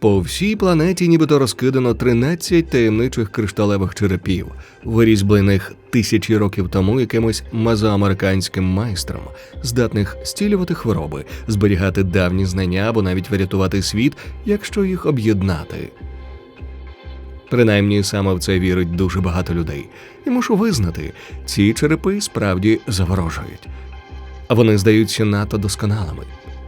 По всій планеті нібито розкидано 13 таємничих кришталевих черепів, вирізблених тисячі років тому якимось мезоамериканським майстром, здатних стілювати хвороби, зберігати давні знання або навіть врятувати світ, якщо їх об'єднати. Принаймні саме в це вірить дуже багато людей. І мушу визнати, ці черепи справді заворожують. А вони здаються надто досконалими,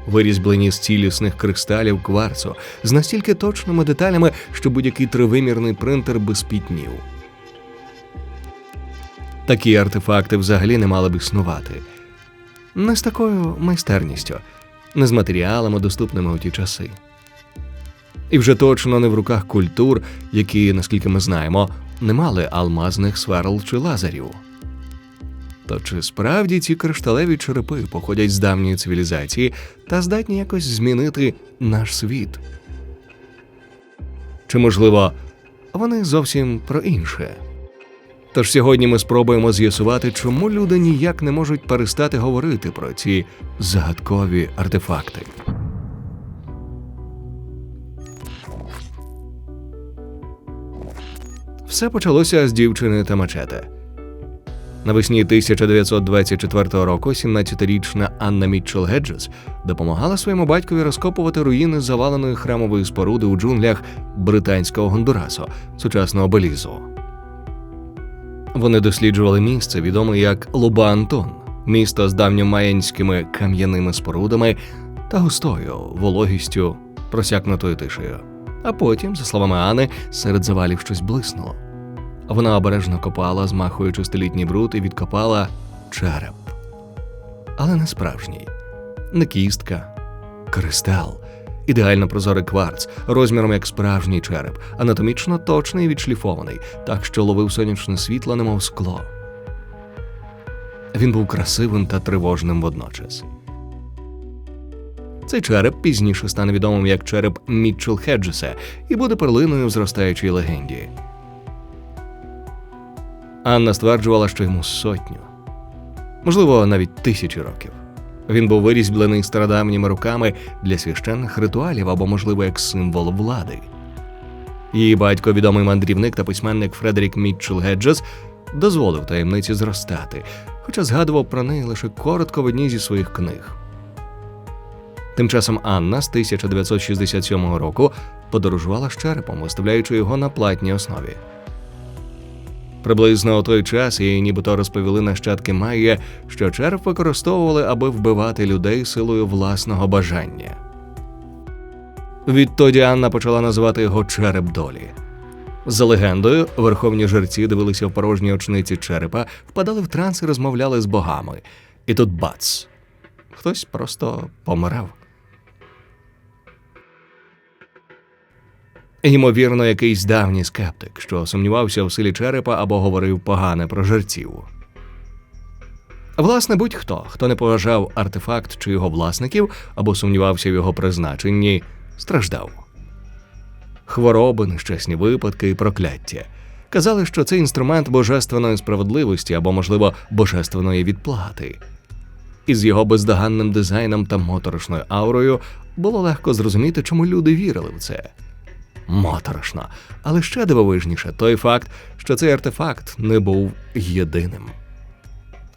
вирізблені з цілісних кристалів кварцу, з настільки точними деталями, що будь-який тривимірний принтер би спітнів. Такі артефакти взагалі не мали б існувати. Не з такою майстерністю, не з матеріалами, доступними у ті часи. І вже точно не в руках культур, які, наскільки ми знаємо, не мали алмазних сверл чи лазерів. То чи справді ці кришталеві черепи походять з давньої цивілізації та здатні якось змінити наш світ? Чи, можливо, вони зовсім про інше? Тож сьогодні ми спробуємо з'ясувати, чому люди ніяк не можуть перестати говорити про ці загадкові артефакти. Все почалося з дівчини та мачете. Навесні 1924 року 17-річна Анна Мітчел Геджес допомагала своєму батькові розкопувати руїни заваленої храмової споруди у джунглях британського Гондурасу, сучасного Белізу. Вони досліджували місце, відоме як Луба Антон, місто з давньомаянськими кам'яними спорудами та густою вологістю, просякнутою тишею. А потім, за словами Ани, серед завалів щось блиснуло. Вона обережно копала, змахуючи столітній бруд, і відкопала череп. Але не справжній, не кістка, кристал, ідеально прозорий кварц, розміром як справжній череп, анатомічно точний і відшліфований, так що ловив сонячне світло, немов скло. Він був красивим та тривожним водночас. Цей череп пізніше стане відомим як череп Мітчел Хеджеса і буде перлиною в зростаючій легенді. Анна стверджувала, що йому сотню, можливо, навіть тисячі років. Він був вирізблений стародавніми руками для священних ритуалів або, можливо, як символ влади. Її батько, відомий мандрівник та письменник Фредерік Мітчел Геджес, дозволив таємниці зростати, хоча згадував про неї лише коротко в одній зі своїх книг. Тим часом Анна з 1967 року подорожувала з черепом, виставляючи його на платній основі. Приблизно у той час їй нібито розповіли нащадки Майя, що череп використовували, аби вбивати людей силою власного бажання. Відтоді Анна почала називати його череп долі. За легендою, верховні жерці дивилися в порожні очниці черепа, впадали в транс і розмовляли з богами. І тут бац! Хтось просто помирав. Ймовірно, якийсь давній скептик, що сумнівався в силі черепа або говорив погане про жерців. Власне, будь-хто, хто не поважав артефакт чи його власників або сумнівався в його призначенні, страждав. Хвороби, нещасні випадки і прокляття. Казали, що це інструмент божественної справедливості або, можливо, божественної відплати. Із його бездоганним дизайном та моторошною аурою було легко зрозуміти, чому люди вірили в це. Моторошно, але ще дивовижніше той факт, що цей артефакт не був єдиним.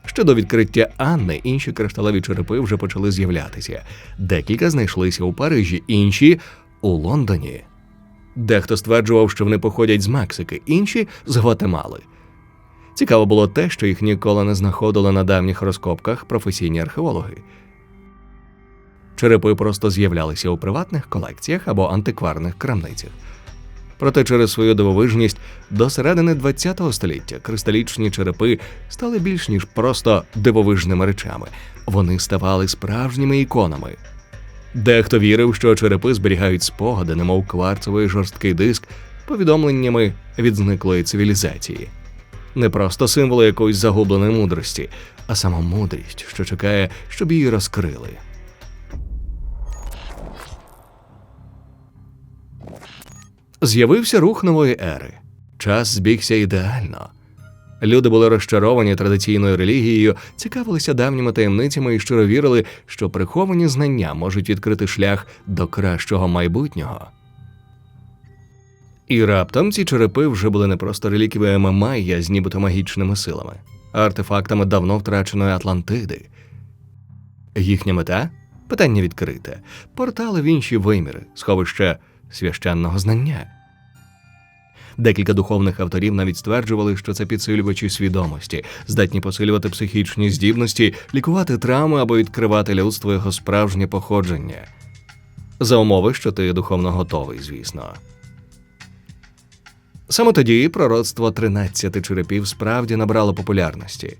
Ще до відкриття Анни інші кришталеві черепи вже почали з'являтися. Декілька знайшлися у Парижі, інші у Лондоні. Дехто стверджував, що вони походять з Мексики, інші з Гватемали. Цікаво було те, що їх ніколи не знаходили на давніх розкопках професійні археологи. Черепи просто з'являлися у приватних колекціях або антикварних крамницях. Проте через свою дивовижність до середини ХХ століття кристалічні черепи стали більш ніж просто дивовижними речами. Вони ставали справжніми іконами. Дехто вірив, що черепи зберігають спогади, немов кварцевий жорсткий диск, повідомленнями від зниклої цивілізації. Не просто символи якоїсь загубленої мудрості, а сама мудрість, що чекає, щоб її розкрили. З'явився рух нової ери. Час збігся ідеально. Люди були розчаровані традиційною релігією, цікавилися давніми таємницями і щиро вірили, що приховані знання можуть відкрити шлях до кращого майбутнього. І раптом ці черепи вже були не просто реліквіями Майя з нібито магічними силами, а артефактами давно втраченої Атлантиди. Їхня мета питання відкрите портали в інші виміри, сховище священного знання. Декілька духовних авторів навіть стверджували, що це підсилювачі свідомості, здатні посилювати психічні здібності, лікувати травми або відкривати людству його справжнє походження. За умови, що ти духовно готовий, звісно. Саме тоді пророцтво 13 черепів справді набрало популярності.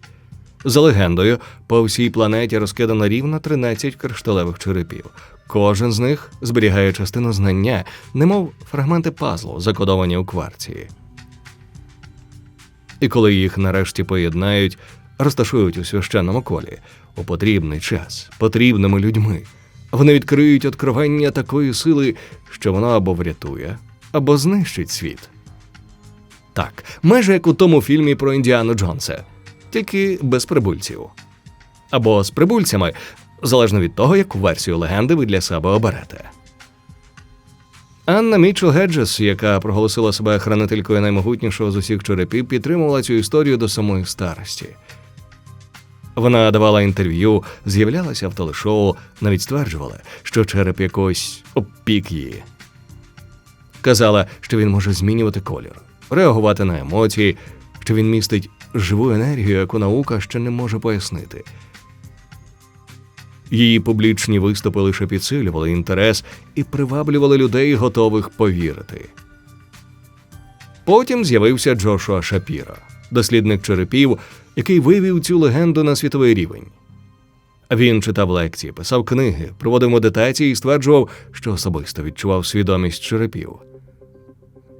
За легендою, по всій планеті розкидано рівно 13 кришталевих черепів. Кожен з них зберігає частину знання, немов фрагменти пазлу, закодовані у кварці. І коли їх нарешті поєднають, розташують у священному колі у потрібний час, потрібними людьми, вони відкриють откровення такої сили, що воно або врятує, або знищить світ. Так, майже як у тому фільмі про Індіану Джонса, тільки без прибульців. Або з прибульцями, залежно від того, яку версію легенди ви для себе оберете. Анна Мічел Геджес, яка проголосила себе хранителькою наймогутнішого з усіх черепів, підтримувала цю історію до самої старості. Вона давала інтерв'ю, з'являлася в телешоу, навіть стверджувала, що череп якось обпік її. Казала, що він може змінювати колір, реагувати на емоції, що він містить живу енергію, яку наука ще не може пояснити. Її публічні виступи лише підсилювали інтерес і приваблювали людей, готових повірити. Потім з'явився Джошуа Шапіро, дослідник черепів, який вивів цю легенду на світовий рівень. Він читав лекції, писав книги, проводив медитації і стверджував, що особисто відчував свідомість черепів.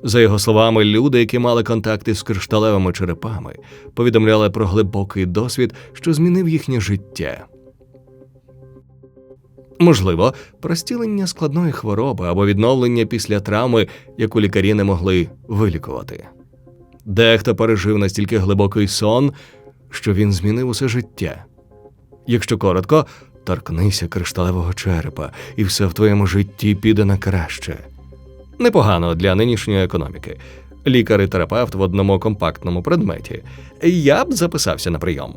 За його словами, люди, які мали контакти з кришталевими черепами, повідомляли про глибокий досвід, що змінив їхнє життя. Можливо, простілення складної хвороби або відновлення після травми, яку лікарі не могли вилікувати. Дехто пережив настільки глибокий сон, що він змінив усе життя. Якщо коротко, торкнися кришталевого черепа, і все в твоєму житті піде на краще. Непогано для нинішньої економіки. Лікар і терапевт в одному компактному предметі. Я б записався на прийом.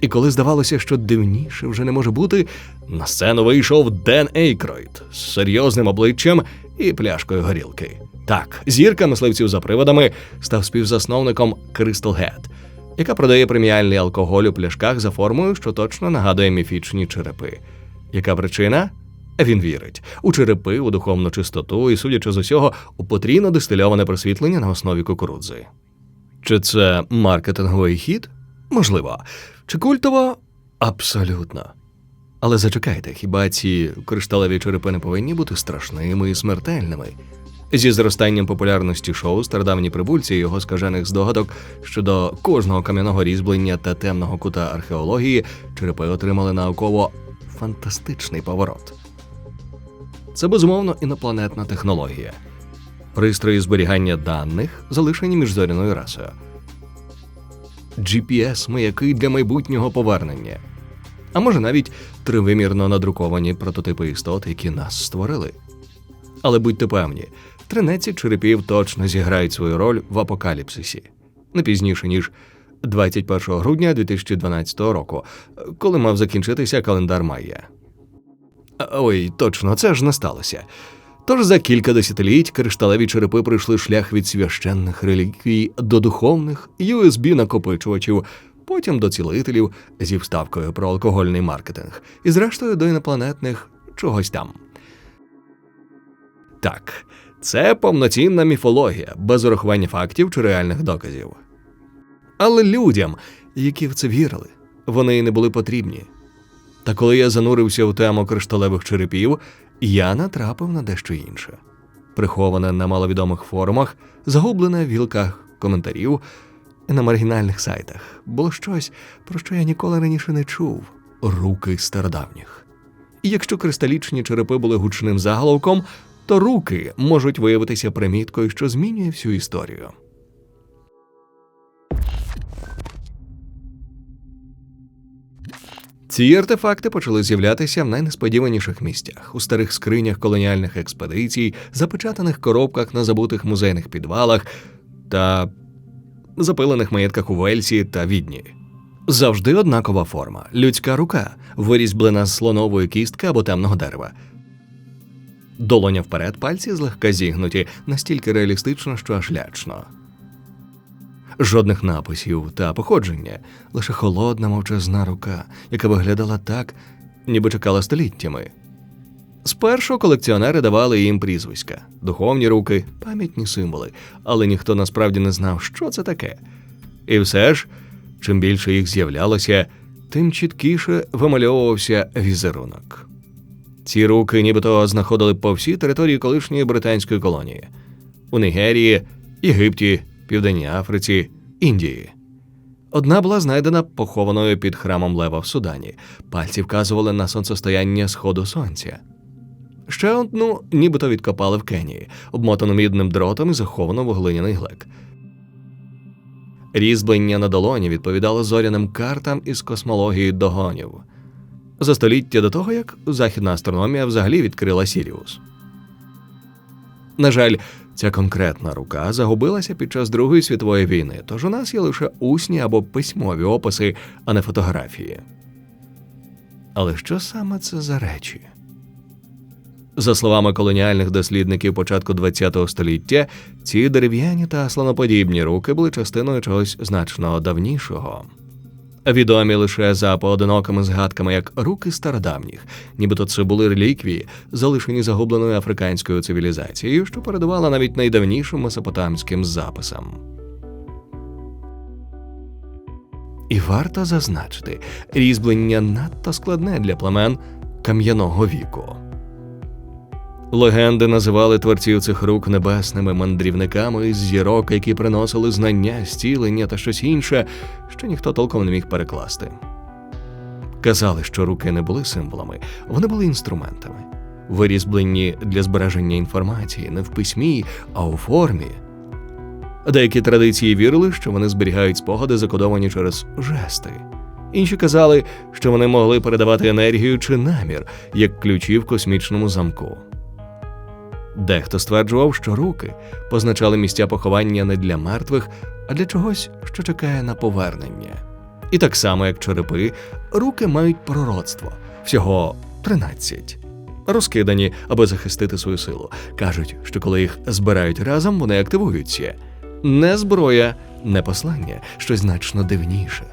І коли здавалося, що дивніше вже не може бути, на сцену вийшов Ден Ейкройд з серйозним обличчям і пляшкою горілки. Так, зірка мисливців за приводами став співзасновником Crystal Head, яка продає преміальний алкоголь у пляшках за формою, що точно нагадує міфічні черепи. Яка причина? Він вірить у черепи, у духовну чистоту і, судячи з усього, у потрійно дистильоване просвітлення на основі кукурудзи. Чи це маркетинговий хід? Можливо. Чи культово? Абсолютно. Але зачекайте, хіба ці кришталеві черепи не повинні бути страшними і смертельними? Зі зростанням популярності шоу стародавні прибульці і його скажених здогадок щодо кожного кам'яного різьблення та темного кута археології черепи отримали науково фантастичний поворот. Це безумовно інопланетна технологія. Пристрої зберігання даних залишені міжзоряною расою. GPS маяки для майбутнього повернення, а може навіть тривимірно надруковані прототипи істот, які нас створили. Але будьте певні, 13 черепів точно зіграють свою роль в апокаліпсисі не пізніше ніж 21 грудня 2012 року, коли мав закінчитися календар Майя. Ой, точно, це ж не сталося. Тож за кілька десятиліть кришталеві черепи пройшли шлях від священних реліквій до духовних USB накопичувачів, потім до цілителів зі вставкою про алкогольний маркетинг, і зрештою до інопланетних чогось там. Так, це повноцінна міфологія, без урахування фактів чи реальних доказів. Але людям, які в це вірили, вони не були потрібні. Та коли я занурився в тему кришталевих черепів, я натрапив на дещо інше. Приховане на маловідомих форумах, загублене в гілках коментарів на маргінальних сайтах було щось, про що я ніколи раніше не чув руки стародавніх. І якщо кристалічні черепи були гучним заголовком, то руки можуть виявитися приміткою, що змінює всю історію. Ці артефакти почали з'являтися в найнесподіваніших місцях у старих скринях колоніальних експедицій, запечатаних коробках на забутих музейних підвалах та запилених маєтках у Вельсі та Відні. Завжди однакова форма людська рука, вирізблена з слонової кістки або темного дерева. Долоня вперед, пальці злегка зігнуті, настільки реалістично, що аж лячно. Жодних написів та походження, лише холодна мовчазна рука, яка виглядала так, ніби чекала століттями. Спершу колекціонери давали їм прізвиська, духовні руки, пам'ятні символи, але ніхто насправді не знав, що це таке. І все ж, чим більше їх з'являлося, тим чіткіше вимальовувався візерунок. Ці руки нібито знаходили по всій території колишньої британської колонії у Нігерії, Єгипті, Південній Африці, Індії. Одна була знайдена похованою під храмом Лева в Судані. Пальці вказували на сонцестояння сходу сонця. Ще одну нібито відкопали в Кенії, обмотану мідним дротом і заховано в глиняний глек. Різьблення на долоні відповідало зоряним картам із космології догонів за століття до того, як західна астрономія взагалі відкрила Сіріус. На жаль, ця конкретна рука загубилася під час Другої світової війни, тож у нас є лише усні або письмові описи, а не фотографії. Але що саме це за речі? За словами колоніальних дослідників початку ХХ століття, ці дерев'яні та слоноподібні руки були частиною чогось значно давнішого. Відомі лише за поодинокими згадками як руки стародавніх, нібито це були реліквії, залишені загубленою африканською цивілізацією, що передувала навіть найдавнішим месопотамським записам. І варто зазначити, різьблення надто складне для племен кам'яного віку. Легенди називали творців цих рук небесними мандрівниками із зірок, які приносили знання, зцілення та щось інше, що ніхто толком не міг перекласти. Казали, що руки не були символами, вони були інструментами, вирізблені для збереження інформації не в письмі, а у формі. Деякі традиції вірили, що вони зберігають спогади, закодовані через жести. Інші казали, що вони могли передавати енергію чи намір, як ключі в космічному замку. Дехто стверджував, що руки позначали місця поховання не для мертвих, а для чогось, що чекає на повернення. І так само, як черепи, руки мають пророцтво всього 13. Розкидані, аби захистити свою силу. Кажуть, що коли їх збирають разом, вони активуються. Не зброя, не послання, щось значно дивніше.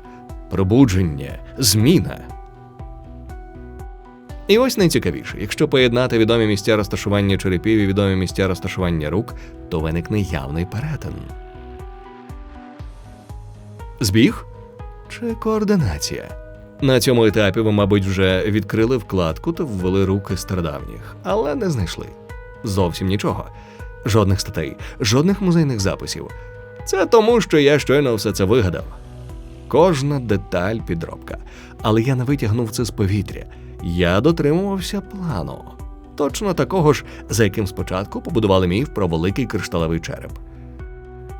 Пробудження, зміна. І ось найцікавіше, якщо поєднати відомі місця розташування черепів і відомі місця розташування рук, то виникне явний перетин. Збіг чи координація? На цьому етапі ви, мабуть, вже відкрили вкладку та ввели руки стародавніх, але не знайшли. Зовсім нічого. Жодних статей, жодних музейних записів. Це тому, що я щойно все це вигадав. Кожна деталь підробка. Але я не витягнув це з повітря. Я дотримувався плану, точно такого ж, за яким спочатку побудували міф про великий кришталевий череп.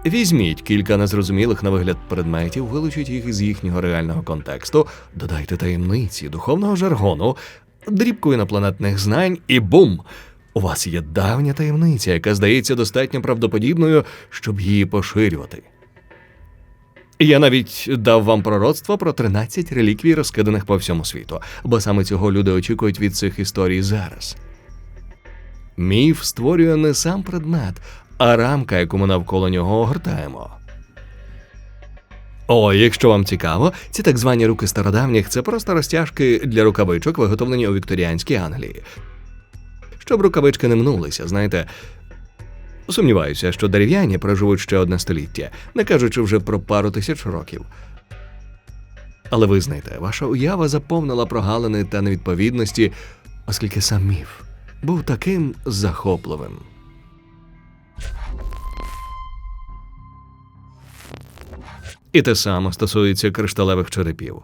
Візьміть кілька незрозумілих на вигляд предметів, вилучіть їх із їхнього реального контексту, додайте таємниці, духовного жаргону, дрібку інопланетних знань, і бум! У вас є давня таємниця, яка здається достатньо правдоподібною, щоб її поширювати. Я навіть дав вам пророцтво про 13 реліквій, розкиданих по всьому світу, бо саме цього люди очікують від цих історій зараз. Міф створює не сам предмет, а рамка, яку ми навколо нього огортаємо. О, якщо вам цікаво, ці так звані руки стародавніх це просто розтяжки для рукавичок, виготовлені у вікторіанській Англії. Щоб рукавички не минулися, знаєте. Сумніваюся, що дерев'яні проживуть ще одне століття, не кажучи вже про пару тисяч років. Але визнайте, ваша уява заповнила прогалини та невідповідності, оскільки сам міф був таким захопливим. І те саме стосується кришталевих черепів.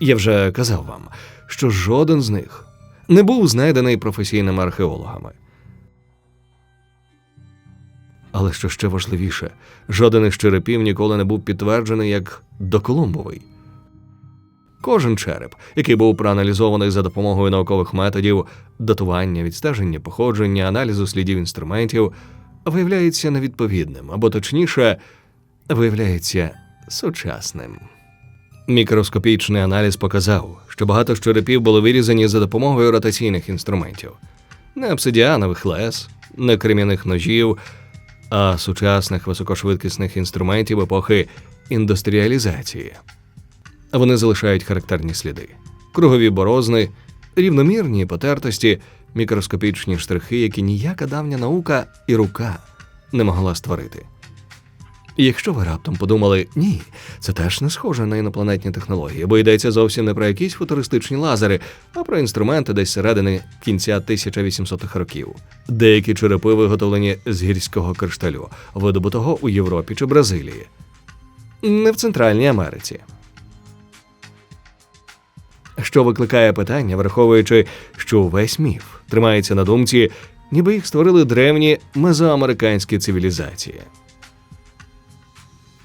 Я вже казав вам, що жоден з них не був знайдений професійними археологами. Але що ще важливіше, жоден із черепів ніколи не був підтверджений як доколумбовий. Кожен череп, який був проаналізований за допомогою наукових методів датування, відстеження походження, аналізу слідів інструментів, виявляється невідповідним, або точніше, виявляється сучасним. Мікроскопічний аналіз показав, що багато черепів були вирізані за допомогою ротаційних інструментів, не обсидіанових лез, не крем'яних ножів, а сучасних високошвидкісних інструментів епохи індустріалізації. Вони залишають характерні сліди: кругові борозни, рівномірні потертості, мікроскопічні штрихи, які ніяка давня наука і рука не могла створити. Якщо ви раптом подумали, ні, це теж не схоже на інопланетні технології, бо йдеться зовсім не про якісь футуристичні лазери, а про інструменти десь середини кінця 1800-х років. Деякі черепи виготовлені з гірського кришталю, видобутого у Європі чи Бразилії, не в Центральній Америці. Що викликає питання, враховуючи, що увесь міф тримається на думці, ніби їх створили древні мезоамериканські цивілізації.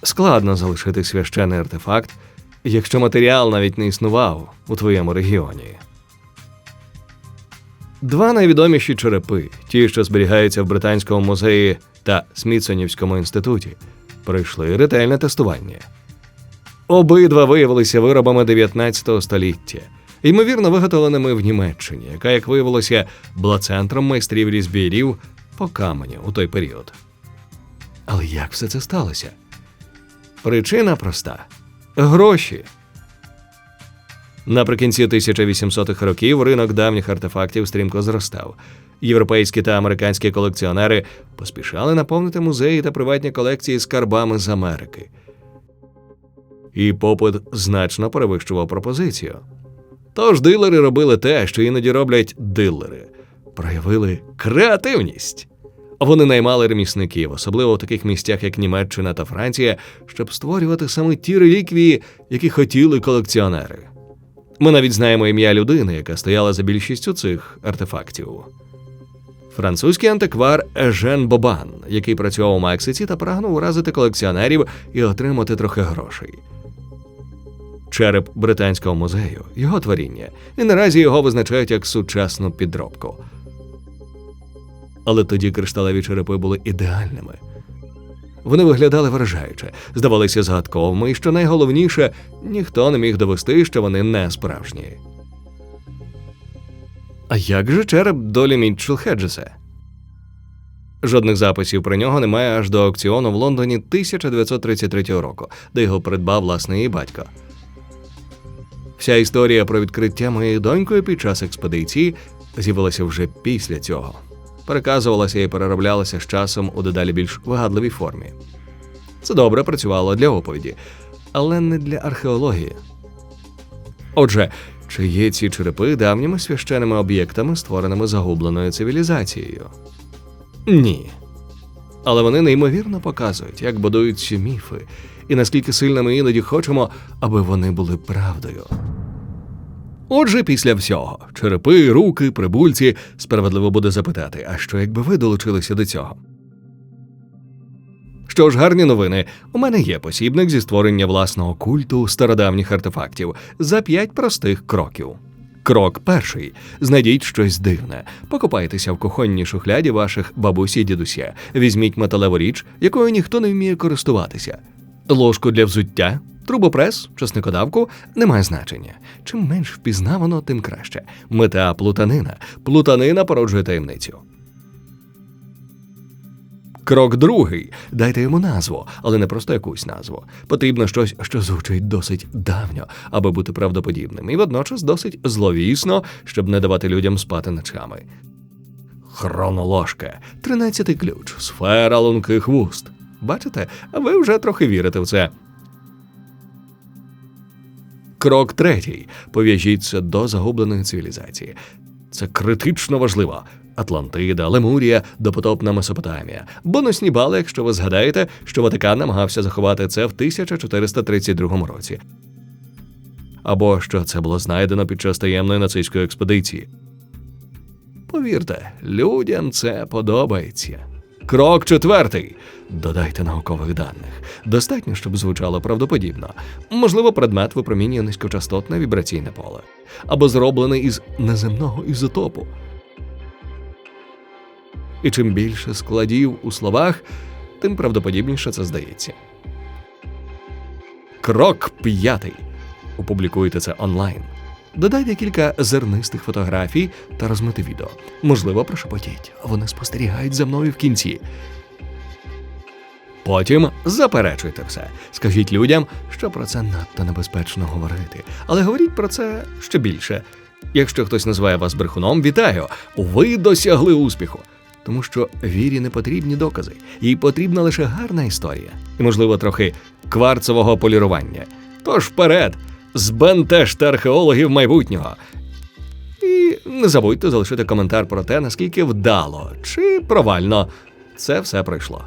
Складно залишити священний артефакт, якщо матеріал навіть не існував у твоєму регіоні. Два найвідоміші черепи, ті, що зберігаються в Британському музеї та Смітсонівському інституті, пройшли ретельне тестування. Обидва виявилися виробами 19 століття, ймовірно, виготовленими в Німеччині, яка, як виявилося, була центром майстрів різбірів по каменю у той період. Але як все це сталося? Причина проста гроші. Наприкінці 1800-х років ринок давніх артефактів стрімко зростав. Європейські та американські колекціонери поспішали наповнити музеї та приватні колекції скарбами з Америки. І попит значно перевищував пропозицію. Тож дилери робили те, що іноді роблять дилери, проявили креативність. Вони наймали ремісників, особливо в таких місцях, як Німеччина та Франція, щоб створювати саме ті реліквії, які хотіли колекціонери. Ми навіть знаємо ім'я людини, яка стояла за більшістю цих артефактів. Французький антиквар Ежен Бобан, який працював у Мексиці та прагнув уразити колекціонерів і отримати трохи грошей. Череп британського музею, його творіння, і наразі його визначають як сучасну підробку. Але тоді кришталеві черепи були ідеальними. Вони виглядали вражаюче, здавалися загадковими, і що найголовніше, ніхто не міг довести, що вони не справжні. А як же череп долі Мітчел Хеджеса? Жодних записів про нього немає аж до аукціону в Лондоні 1933 року, де його придбав власне її батько. Вся історія про відкриття моєю донькою під час експедиції з'явилася вже після цього. Переказувалася і перероблялася з часом у дедалі більш вигадливій формі. Це добре працювало для оповіді, але не для археології. Отже, чи є ці черепи давніми священними об'єктами, створеними загубленою цивілізацією? Ні. Але вони неймовірно показують, як будуються міфи, і наскільки сильно ми іноді хочемо, аби вони були правдою. Отже, після всього черепи, руки, прибульці справедливо буде запитати, а що якби ви долучилися до цього? Що ж, гарні новини. У мене є посібник зі створення власного культу стародавніх артефактів за п'ять простих кроків. Крок перший: знайдіть щось дивне. Покопайтеся в кухонній шухляді ваших бабусі і дідуся. Візьміть металеву річ, якою ніхто не вміє користуватися. Ложку для взуття, трубопрес, часникодавку немає значення. Чим менш впізнавано, тим краще. Мета плутанина. Плутанина породжує таємницю. Крок другий. Дайте йому назву, але не просто якусь назву. Потрібно щось, що звучить досить давньо, аби бути правдоподібним, і водночас досить зловісно, щоб не давати людям спати ночами. Хроноложка, тринадцятий ключ, сфера лунких вуст. Бачите, ви вже трохи вірите в це. Крок третій. Пов'яжіть це до загубленої цивілізації. Це критично важливо. Атлантида, Лемурія, допотопна Месопотамія. Бонусні бали, якщо ви згадаєте, що Ватикан намагався заховати це в 1432 році. Або що це було знайдено під час таємної нацистської експедиції. Повірте, людям це подобається. Крок четвертий. Додайте наукових даних. Достатньо, щоб звучало правдоподібно. Можливо, предмет випромінює низькочастотне вібраційне поле або зроблений із неземного ізотопу. І чим більше складів у словах, тим правдоподібніше це здається. Крок п'ятий. Опублікуйте це онлайн. Додайте кілька зернистих фотографій та розмите відео. Можливо, прошепотіть. Вони спостерігають за мною в кінці. Потім заперечуйте все. Скажіть людям, що про це надто небезпечно говорити. Але говоріть про це ще більше. Якщо хтось називає вас брехуном, вітаю! Ви досягли успіху. Тому що вірі не потрібні докази, їй потрібна лише гарна історія і, можливо, трохи кварцевого полірування. Тож вперед, збентежте археологів майбутнього. І не забудьте залишити коментар про те, наскільки вдало чи провально це все пройшло.